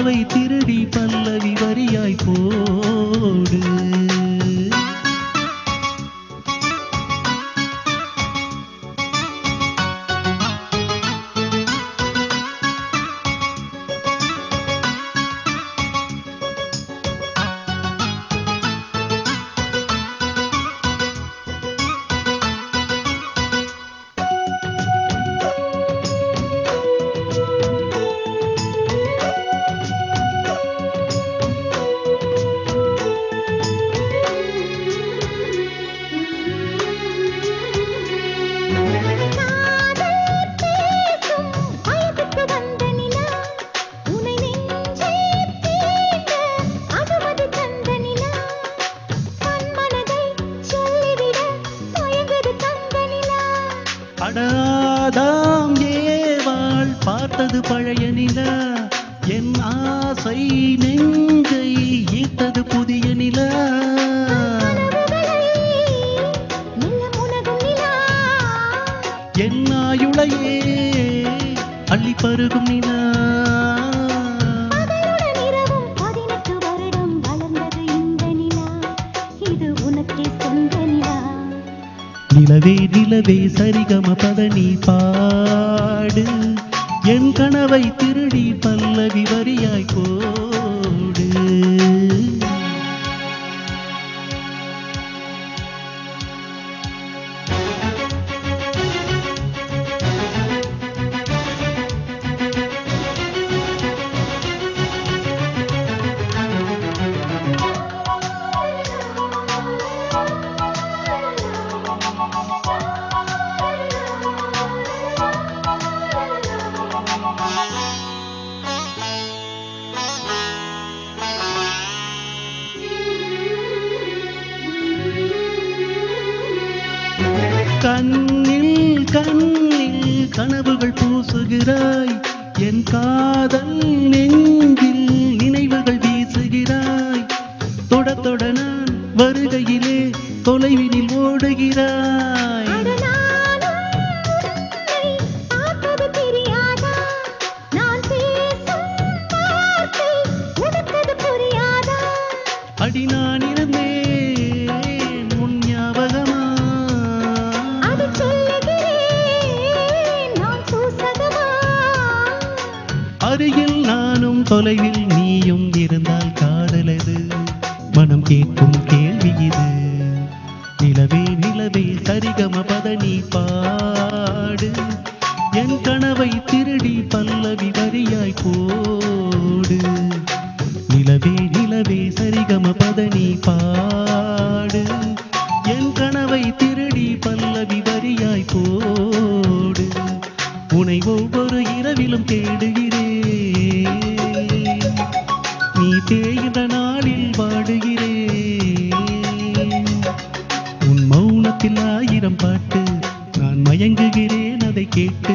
கனவை திருடி பல்லவி வரியாய் போடு. பார்த்தது பழைய நிலா. என் ஆசை நெஞ்சை ஈர்த்தது புதிய நிலா. என் ஆயுளையே அள்ளி பருகும் நிலா. நிலவே நிலவே சரிகம பதனி பாடு. என் கனவை திருடி பல்லவி வரியாய் போ பூசுகிறாய். என் காதல் நெஞ்சில் நினைவுகள் வீசுகிறாய். தொட தொட நான் வருகையிலே தொலைவினில் ஓடுகிறாய். தொலைவில் நீயும் இருந்தால் காதலது. மனம் கேட்கும் கேள்வி இது. நிலவே நிலவே சரிகம பதனி பாடு. என் கனவை திருடி பல்லவி வரியாய் போடு. நிலவே நிலவே சரிகம பதனி பாடு. என் கனவை திருடி பல்லவி வரியாய் போடு. உனை ஒவ்வொரு இரவிலும் தேடுகிறேன். குறித்தே இந்த நாளில் வாடுகிறேன் உன் மௌனத்தில் ஆயிரம் பாட்டு நான் மயங்குகிறேன் அதை கேட்டு